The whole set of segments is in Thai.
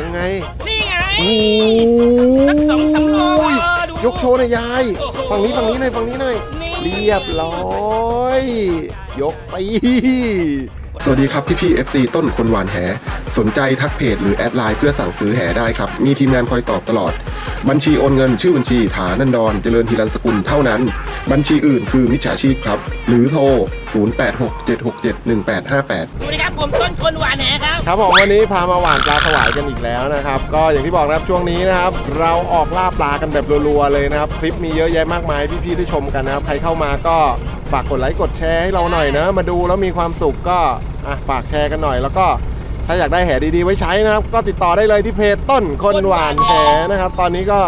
ยังไงนี่ไงโอ้สักสองสามโลยอะดูยกโชว์หน่อยยายโอ้โหฝั่งนี้ฝั่งนี้หน่อยฝั่งนี้หน่อยนี่เรียบร้อย ยกตี สวัสดีครับพี่พี่ๆ FC ต้นคนหวานแห สนใจทักเพจหรือแอดไลน์เพื่อสั่งซื้อแหได้ครับ มีทีมงานคอยตอบตลอด บัญชีโอนเงินชื่อบัญชีฐานันดรเจริญธีรันสกุลเท่านั้น บัญชีอื่นคือมิจฉาชีพครับ หรือโทร 0867671858 สวัสดีครับ ผมต้นคนหวานแหครับ ครับผมวันนี้พามาหว่านปลาสวายกันอีกแล้วนะครับ ก็อย่างที่บอกนะครับช่วงนี้นะครับ เราออกล่าปลากันแบบรัวๆเลยนะครับ คลิปมีเยอะแยะมากมายพี่ๆได้ชมกันนะครับ ใครเข้ามาก็ฝากกดไลค์กดแชร์ให้เราหน่อยนะ มาดูแล้วมีความสุขก็ อะฝากแชร์กันหน่อยแล้วก็ถ้าอยากได้แหดีๆ ไว้ใช้นะครับ ก็ติดต่อได้เลยที่เพจต้นคนหวานแหนะครับ ตอนนี้ก็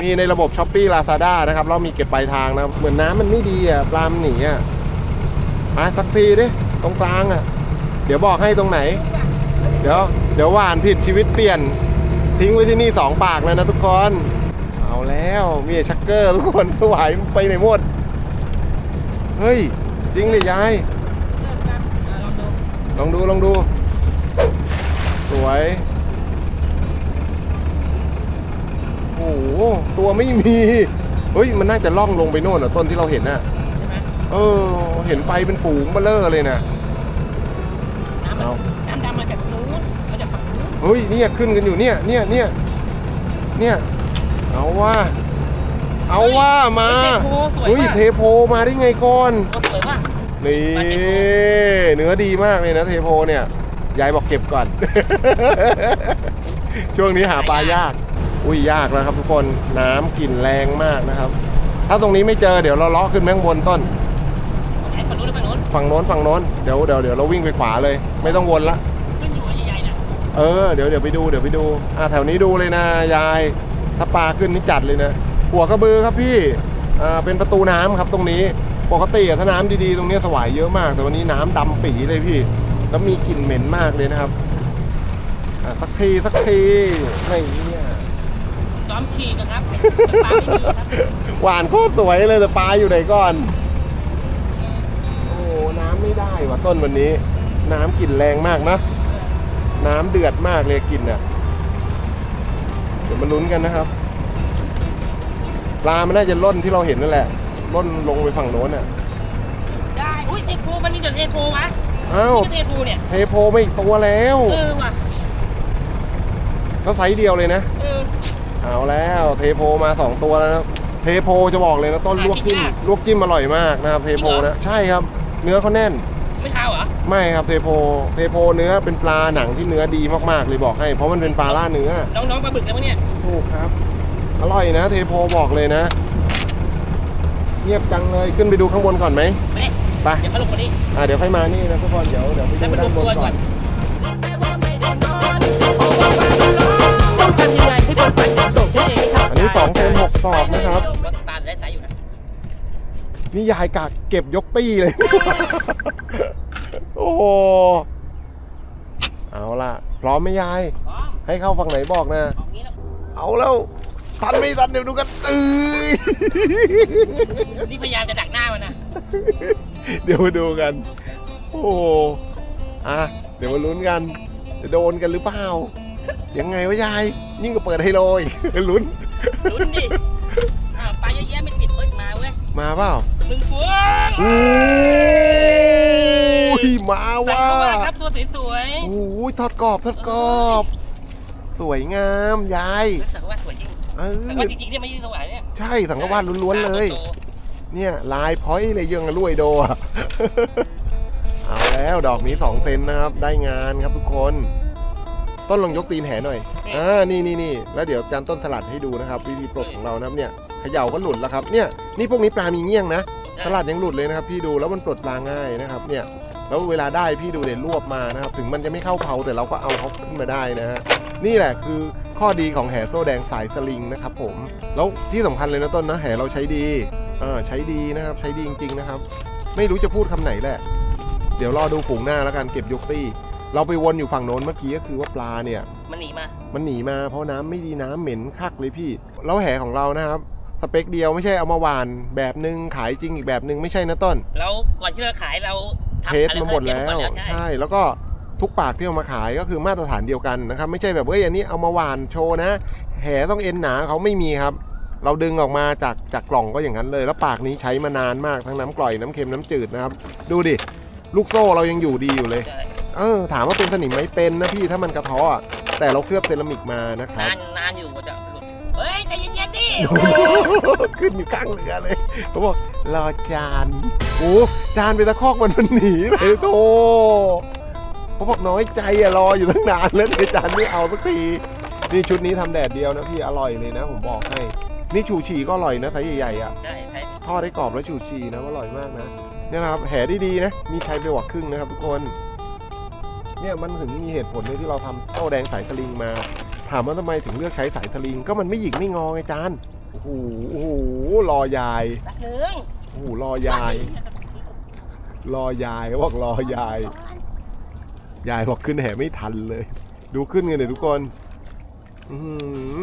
มีในระบบ s h อ p e e Lazada นะครับแล้วมีเก็บปลายทางนะเหมือนน้ำมันไม่ดีอะปลามนหนีอะมาสักทีดิตรงกลางอะ เดี๋ยวบอกให้ตรงไหน เดี๋ยวเดี๋ยวหวานผิดชีวิตเปลี่ยน ทิ้งไว้ที่นี่สองปากเลยนะทุกคน เอาแล้วมีไอ้ชักเกอร์ทุกคนสวายไปไหนหมด เฮ้ย จริงเลยยาย ลองดูลองดู สวย โอ้โหตัวไม่มี เฮ้ย มันน่าจะล่องลงไปโน่นอะ ต้นที่เราเห็นน่ะใช่ไหมเออ เห็นไปเป็นฝูงเบลเลอร์เลยนะน้ำมันเอาน้ำดำมาจากนู้นมาจากฝั่งนู้นเฮ้ยเนี่ยขึ้นกันอยู่เนี่ยเนี่ยเนี่ยเนี่ยเอาว่า เอาว่ามาเฮ้ยเทโพสวยเฮ้ยเทโพมากมาได้ไงก่อนโอ้สวยมาก นี่มาเทโพเนื้อดีมากเลยนะเทโพเนี่ยยายบอกเก็บก่อน ช่วงนี้หาปลายาก อุ้ยยากแล้วครับ ทุกคนน้ำกลิ่นแรงมากนะครับ ถ้าตรงนี้ไม่เจอเดี๋ยวเราเลาะขึ้นไปข้างบนต้นไหนฝั่งนู้นหรือฝั่งนู้นฝั่งโน้นฝั่งโน้นเดี๋ยวเดี๋ยวเดี๋ยวเราวิ่งไปขวาเลย ไม่ต้องวนละขึ้นอยู่ใหญ่ๆน่ะเออเดี๋ยวเดี๋ยวไปดูเดี๋ยวไปดูอ่าแถวนี้ดูเลยนะยาย ถ้าปลาขึ้นนี่จัดเลยนะหัวกระบือครับพี่อ่าเป็นประตูน้ำครับตรงนี้ ปกติอะถ้าน้ำดีๆ ตรงเนี้ยสวายเยอะมาก แต่วันนี้น้ำดำปีเลยพี่ แล้วมีกลิ่นเหม็นมากเลยนะครับอ่าสักทีสักทีไม่เนี่ยจอมฉีกนะครับปลาไม่มีครับหวานโคตรสวยเลยแต่ปลาอยู่ไหนก่อน โอ้น้ำไม่ได้ว่ะต้นวันนี้ น้ำกลิ่นแรงมากนะ น้ำเดือดมากเลยกลิ่นอะเดี๋ยวมาลุ้นกันนะครับปลามันน่าจะล่นที่เราเห็นนั่นแหละ ล่นลงไปฝั่งโน้นอะได้ อุ้ยเทโพมันนี่เดี๋ยวเทโพวะอ้าวนี่ก็เทโพเนี่ย เทโพไม่อีกตัวแล้วเออว่ะ แล้วไซส์เดียวเลยนะ เออ เอาแล้วเทโพมาสองตัวแล้วนะครับเทโพจะบอกเลยนะต้นหาลวกจิ้มกินยากลวกจิ้มอร่อยมากนะครับเทโพจริงเหรอ นะใช่ครับ เนื้อเขาแน่น ไม่เช้าเหรอ ไม่ครับเทโพเทโพเนื้อเป็นปลาหนังที่เนื้อดีมากๆเลยบอกให้ เพราะมันเป็นปลาล่าเนื้อ น้องๆปลาบึกแล้วมั้งเนี่ยถูกครับ อร่อยนะ เทโพบอกเลยนะ เงียบจังเลยขึ้นไปดูข้างบนก่อนไหมไม่ไปเดี๋ยวเขาลงมานี่อะเดี๋ยวค่อยมานี่นะทุกคนเดี๋ยวเดี๋ยวไปให้ดูมันด้านบรนวมตัวก่ก่ออนน ต้องทำยังไงให้คนฝันส่งฉันเองไม่ทำอันนี้2เซน6สอบนะครับรถปลาได้สายอยู่นะนี่ยายกากเก็บยกตี้เลย โอ้โหเอาล่ะ พร้อมไหมยาย พร้อมให้เข้าฝั่งไหนบอกนะ ออกงี้แล้ว เอาแล้ว ทันไม่ทันเดี๋ยวดูกันตื้อนี่พยายามจะดักหน้ามันนะเดี๋ยวมาดูกัน โอ้โหอะเดี๋ยวมาลุ้นกัน จะโดนกันหรือเปล่า ยังไงวะยาย ยิ่งกับเปิดไฮโลอีกลุ้น ลุ้นดิอ้าวปลาเยอะแยะไม่ปิดเอ้ยมาเว้ยมาเปล่าหนึ่งฟวงโอ้ยมาใส่ว่ะเข้ามาครับตัวสวยโอ้ยทอดกรอบทอดกรอบ สวยงามยายๆแล้วสักว่าสวยจริง เออสักว่าจริงๆเนี่ยไม่ใช่สวายเนี่ยใช่สังกวาดล้วนๆเลยโตเนี่ยลายพอยต์เลยยังรวยโดอะเอาแล้วดอกนี้2เซนนะครับ ได้งานครับทุกคน ต้นลองยกตีนแหหน่อยอ่านี่นี่นี่แล้วเดี๋ยวจานต้นสลัดให้ดูนะครับ วิธีปลดของเรานะครับเนี่ยเขย่าก็หลุดแล้วครับเนี่ยนี่พวกนี้ปลามีเงี้ยงนะใช่สลัดยังหลุดเลยนะครับ พี่ดูแล้วมันปลดปลาง่ายนะครับ เนี่ยแล้วเวลาได้พี่ดูเด่นรวบมานะครับ ถึงมันจะไม่เข้าเผาแต่เราก็เอาเขาขึ้นมาได้นะฮะนี่แหละคือ ข้อดีของแห่โซ่แดงสายสลิงนะครับผม แล้วที่สำคัญเลยนะต้นนะแห่เราใช้ดีอ่าใช้ดีนะครับใช้ดีจริงๆนะครับ ไม่รู้จะพูดคำไหนแหละ เดี๋ยวรอดูฝูงหน้าแล้วกันเก็บยกตี้ เราไปวนอยู่ฝั่งโน้นเมื่อกี้ก็คือว่าปลาเนี่ย มันหนีมา มันหนีมาเพราะน้ำไม่ดีน้ำเหม็นคักเลยพี่ แล้วแหของเรานะครับสเปคเดียวไม่ใช่เอามาหวานแบบนึงขายจริงอีกแบบนึงไม่ใช่นะต้น แล้วก่อนที่เราขายเราทำเทสอะไรมาหมดเทสแล้วก่อนใช่ใช่ แล้วก็ ทุกปากที่เอามาขายก็คือมาตรฐานเดียวกันนะครับ ไม่ใช่แบบเฮ้ยอันนี้เอามาหวานโชว์นะ แหต้องเอ็นหนาเขาไม่มีครับ เราดึงออกมาจากจากกล่องก็อย่างนั้นเลย แล้วปากนี้ใช้มานานมากทั้งน้ำกร่อยน้ำเค็มน้ำจืดนะครับ ดูดิลูกโซ่เรายังอยู่ดีอยู่เลยใช่เออ ถามว่าเป็นสนิมไหมเป็นนะพี่ถ้ามันกระเทาะอะแต่เราเคลือบเซรามิกมานะครับนานนานอยู่กว่าจะหลุดเฮ้ยใจเย็นๆดิขึ้นอยู่ข้างเรือเลยเขาบอกรอจานโอ้จานไปตะคอกมันมันหนีเลยโต เขาบอกน้อยใจอะรออยู่ตั้งนานแล้วเดี๋ยวจานไม่เอาสักทีนี่ชุดนี้ทำแดดเดียวนะพี่อร่อยเลยนะ ผมบอกให้ นี่ชูชีก็อร่อยนะไซส์ใหญ่ๆอะใช่ใช่ทอดได้กรอบแล้วชูชีนะอร่อยมากนะเนี่ยนะครับแหดีๆนะมีใช้ไปกว่าครึ่งนะครับทุกคน เนี่ยมันถึงมีเหตุผลเลยที่เราทำโซ่แดงสายสลิงมา ถามว่าทำไมถึงเลือกใช้สายสลิง ก็มันไม่หยิกไม่งอไงจานโอ้โหโอ้โหรอยายสักหนึ่งโอ้โหรอยาย รอยายเขาบอกรอยาย ยายบอกขึ้นแห่ไม่ทันเลย ดูขึ้นกันเลยทุกคนอื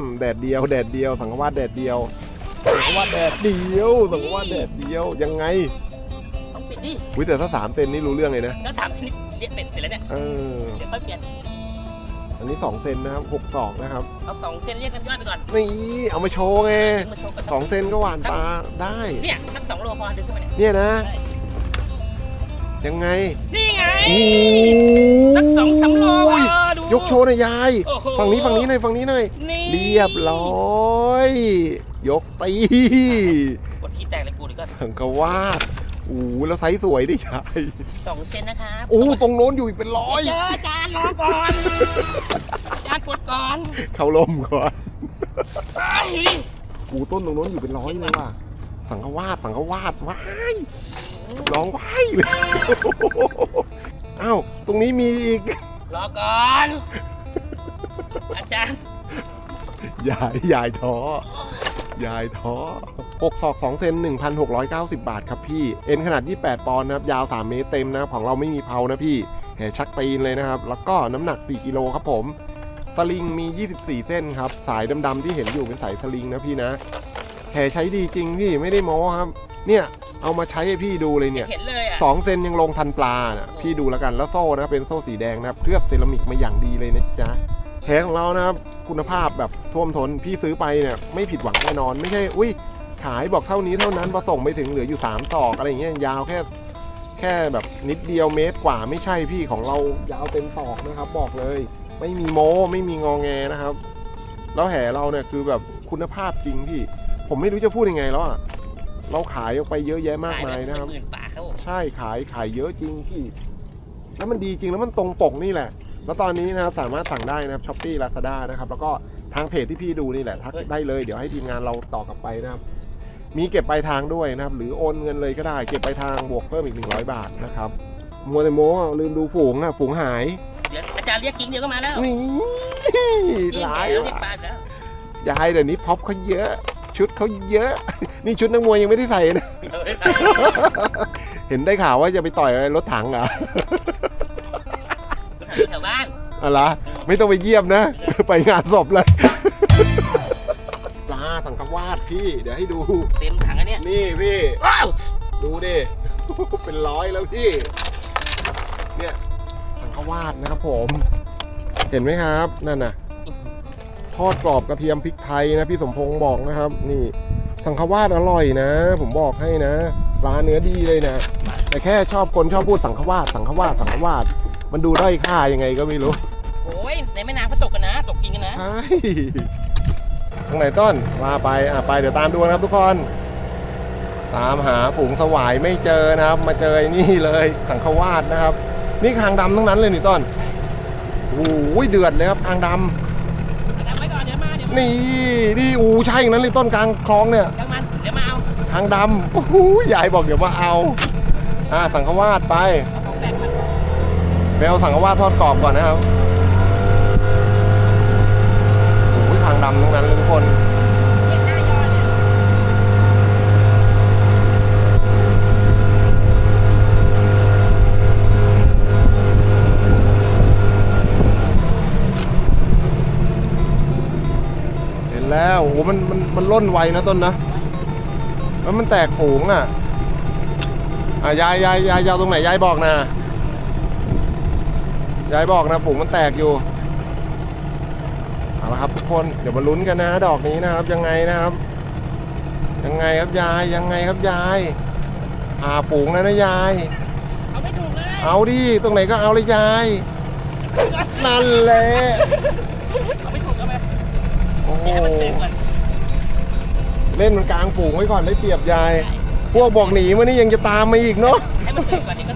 มแดดเดียว แดดเดียว สังฆวาสแดดเดียว สังฆวาสแดดเดียว สังฆวาสแดดเดียว ยังไง ต้องปิดดิอุ้ยแต่ถ้าสามเซนนี่รู้เรื่องเลยนะแล้วสามชนิดเรียกเป็ดเสร็จแล้วเนี่ย เออ เดี๋ยวค่อยเปลี่ยน อันนี้สองเซนนะครับหกศอกนะครับ เอาสองเส้นเรียกกันยอดไปก่อน นี่ เอามาโชว์ไงมาโชว์กันสองเซนก็หวานปลาได้ เนี่ยสักสองโลพอดึงขึ้นมาเนี่ย เนี่ยนะใช่ ยังไงนี่ไงโอ้สักสองสามโลยอะดู ยกโชว์หน่อยยาย โอ้โห ฝั่งนี้ฝั่งนี้หน่อยฝั่งนี้หน่อย นี่เรียบร้อย ยกตีกดขี้แตกเลยกูดีก็สังกวาดโอ้โหแล้วไซส์สวยดิยายสองเส้นนะครับโอ้โหตรงโน้นอยู่อีกเป็นร้อย เจอจานรอก่อนจานกดก่อนเขาลมก่อน ไอ้ยดูดิ โอ้โหต้นตรงโน้นอยู่เป็นร้อยเลยว่ะ สังกวาดสังกวาดว้ายร้องว้ายเลยอ้าวตรงนี้มีอีก รอก่อน อาจารย์ ยายยายท้อยายท้อ6ศอก2เซน1,690 บาทครับพี่ เอ็นขนาด 28 ปอนด์นะครับ ยาว 3 เมตรเต็มนะครับ ของเราไม่มีเพานะพี่แห่ชักตีนเลยนะครับ แล้วก็น้ำหนัก 4 กิโลครับผม สลิงมี 24 เส้นครับ สายดำๆที่เห็นอยู่เป็นสายสลิงนะพี่นะ แห่ใช้ดีจริงพี่ไม่ได้โม้ครับ เนี่ยเอามาใช้ให้พี่ดูเลยเนี่ย เห็นเลยอะ สองเซนยังลงทันปลานะพี่ดูแล้วกันแล้วโซ่นะครับเป็นโซ่สีแดงนะครับเคลือบเซรามิกมาอย่างดีเลยนะจ๊ะแหของเรานะครับคุณภาพแบบท่วมท้นพี่ซื้อไปเนี่ยไม่ผิดหวังแน่นอน ไม่ใช่อุ้ยขายบอกเท่านี้เท่านั้นพอส่งไปถึงเหลืออยู่3ศอกอะไรอย่างเงี้ยยาวแค่แค่แบบนิดเดียวเมตรกว่าไม่ใช่พี่ของเรายาวเต็มศอกนะครับ บอกเลย ไม่มีโม้ไม่มีงอแงนะครับ แล้วแห่เราเนี่ยคือแบบคุณภาพจริงพี่ ผมไม่รู้จะพูดยังไงแล้วอะเราขายออกไปเยอะแยะมากมายนะครับขไปเป็นหมื่นปากครับผมใช่ขายขายเยอะจริงพี่ แล้วมันดีจริงแล้วมันตรงปกนี่แหละ แล้วตอนนี้นะครับสามารถสั่งได้นะครับช้อปปี้ลาซาด้านะครับ แล้วก็ทางเพจที่พี่ดูนี่แหละทักได้เลย เดี๋ยวให้ทีมงานเราต่อกลับไปนะครับ มีเก็บปลายทางด้วยนะครับ หรือโอนเงินเลยก็ได้ เก็บปลายทางบวกเพิ่มอีก 100 บาทนะครับมัวแต่โม้อะลืมดูฝูงอะฝูงหายเดี๋ยวอาจารย์เรียกกิ้งเดียวก็มาแล้วนี่กิ้งร้ายแล้วว่ะเรียกปลาแล้วยายเดี๋ยวนี้พ็อปเขาเยอะ ชุดเขาเยอะ นี่ชุดนักมวยยังไม่ได้ใส่นะ เห็นได้ข่าวว่าจะไปต่อยรถถังเหรอแถวบ้านอะไรไม่ต้องไปเยี่ยมนะ ไปงานศพเลยปลาสังกวาดพี่ เดี๋ยวให้ดู เต็มถังอันเนี้ยนี่พี่ว้าวดูดิเป็นร้อยแล้วพี่ เนี่ยสังกวาดนะครับผม เห็นไหมครับ นั่นน่ะ ทอดกรอบกระเทียมพริกไทยนะพี่สมพงษ์บอกนะครับ นี่ สังขวาดอร่อยนะ ผมบอกให้นะปลาเนื้อดีเลยนะ แต่แค่ชอบคนชอบพูดสังขวาดสังขวาดสังขวาดมันดูด้อยค่ายังไงก็ไม่รู้โอ้ยในแม่น้ำเขาตกกันนะ ตกกินกันนะใช่ตรงไหนต้นมาไปอะไปเดี๋ยวตามดูนะครับทุกคน ตามหาฝูงสวายไม่เจอนะครับ มาเจอไอ้นี่เลยสังขวาดนะครับ นี่คางดำทั้งนั้นเลยนี่ต้นโอ้ยเดือดเลยครับคางดเอาจำไว้ก่อ นเดี๋ยวมาเดี๋ยวำมานี่นี่อูใช่อย่างนั้นเลยต้นกลางคลองเนี่ยเดี๋ยวมันเดี๋ยวมาเอาคางดำโอ้โหยายบอกเดี๋ยวมาเอาอ่าสังขวาดไปเอาของแปลกมาไปเอาสังขวาดทอดกรอบก่อนนะครับโอ้ยคางดำทั้งนั้นเลยทุกคน เห็นหน้ายอดเนี่ย เห็นแล้ว โอ้โหมันมันมันล่นไวนะต้นนะแล้วมันแตกฝูงอะอะยายยายยายยาวตรงไหนยายบอกนะยายบอกนะฝูงมันแตกอยู่เอาละครับทุกคนเดี๋ยวมาลุ้นกันนะดอกนี้นะครับ ยังไงนะครับ ยังไงครับยายยังไงครับยายพาฝูงแล้วนะยาย เอาไม่ถูกเลยเอาดิตรงไหนก็เอาเลยยายนั่นแหละ เอาไม่ถูกเอาไป โอ้โหให้มันตื่นก่อนเล่นมันกลางฝูงไว้ก่อนได้เปรียบยาย พวกบอกหนีมานี่ยังจะตามมาอีกเนาะให้มันตื่นก่อนนี่ก็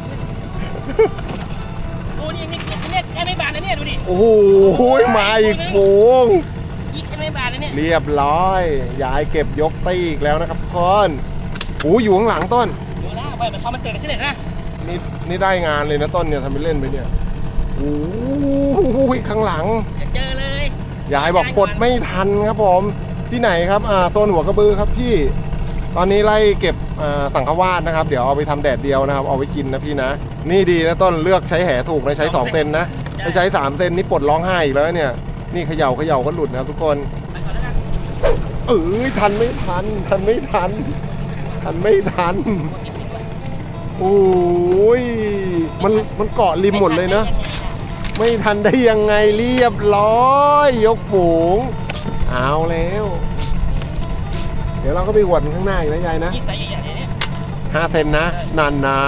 ดูนี่นี่นี่แค่ไม่บานนะเนี่ยดูดิโอ้โหมาอีกฝูงอีกแค่ไม่บานนะเนี่ยเรียบร้อยยายเก็บยกตีอีกแล้วนะครับทุกคนโอ้อยู่ข้างหลังต้นดูนะไปมันพอมันตื่นกันที่ไหนนะนี่นี่ได้งานเลยนะต้นเนี่ยทำไปเล่นไปเนี่ยโอ้โหข้างหลังจะเจอเล ยยายบอกกดไม่ทันครับผมที่ไหนครับอ่าโซนหัวกระบือครับพี่ ตอนนี้ไล่เก็บอ่าสังขวาสนะครับ เดี๋ยวเอาไปทำแดดเดียวนะครับ เอาไว้กินนะพี่นะ นี่ดีนะต้นเลือกใช้แหถูกนะใช้2เซนนะไม่ใช้3เซนนี่ปลดร้องไห้อีกแล้วเนี่ย นี่เขย่าเขย่าก็หลุดนะครับทุกคนไปก่อนแล้วกันเอ้ยทันไม่ทัน ทันไม่ทัน ทันไม่ทันโอ้ยมันมันเกาะริมหมดเลยเนอะ ไม่ทันได้ยังไงเรียบร้อย ยกฝูง เอาแล้ว เดี๋ยวเราก็ไปหวดข้างหน้าอีกนะยายนะยิ่งใส่ใหญ่ๆเนี่ยห้าเซนนะนานนา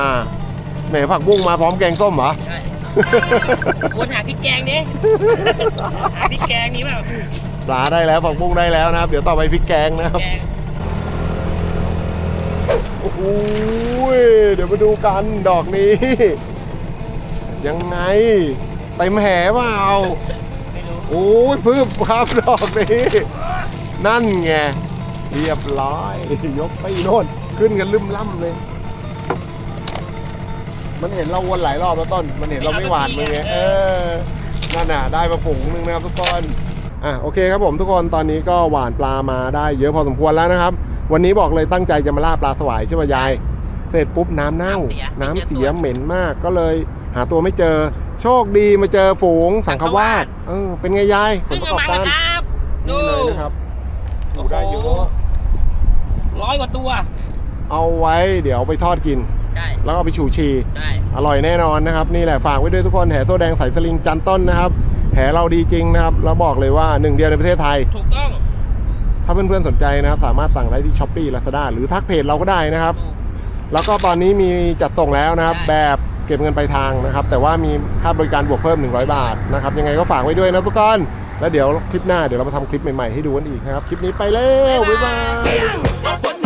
แหมผักบุ้งมาพร้อมแกงส้มเหรอ ใช่วนหาพริกแกงดิหาพริกแกงนี้เปล่าปลาได้แล้วผักบุ้งได้แล้วนะครับ เดี๋ยวต่อไปพริกแกงนะครับ แกงโอ้โหเดี๋ยวมาดูกันดอกนี้ ยังไง เต็มแห่เปล่าไม่รู้โอ้ยพึบครับดอกนี้นั่นไงเรียบร้อย ยกไปโน่นขึ้นกันลืมล่ำเลย มันเห็นเราวนหลายรอบแล้วต้น มันเห็นเราไม่หวานมึงไงเออนั่นน่ะ ได้มาฝูงหนึงนะครับทุกคนอะโอเคครับผมทุกคนตอนนี้ก็หวานปลามาได้เยอะพอสมควรแล้วนะครับ วันนี้บอกเลยตั้งใจจะมาล่าปลาสวายใช่ไหมยาย เสร็จปุ๊บน้ำเน่า น้ำเสียเหม็นมากก็เลยหาตัวไม่เจอ โชคดีมาเจอฝูงสังขวาสเออเป็นไงยายผซึ่ลงประเอากอบมาการแล้วครับดูนี่เลยนะครับดูได้เยโอ้อะโหร้อยกว่าตัว เอาไว้เดี๋ยวไปทอดกินใช่แล้วก็เอาไปฉูชีใช่อร่อยแน่นอนนะครับ นี่แหละฝากไว้ด้วยทุกคนแหโซแดงใสสลิงจันต้นนะครับแหเราดีจริงนะครับแล้วบอกเลยว่าหนึ่งเดียวในประเทศไทยถูกต้องถ้าเพื่อนๆสนใจนะครับ สามารถสั่งได้ที่ช้อปปี้ลาซาด้าหรือทักเพจเราก็ได้นะครับถูกแล้วก็ตอนนี้มีจัดส่งแล้วนะครับใช่แบบเก็บเงินปลายทางนะครับ แต่ว่ามีค่าบริการบวกเพิ่ม 100 บาทนะครับ ยังไงก็ฝากไว้ด้วยนะทุกคนแล้วเดี๋ยวคลิปหน้าเดี๋ยวเรามาทำคลิปใหม่ๆให้ดูกันอีกนะครับ คลิปนี้ไปแล้ว บ๊ายบาย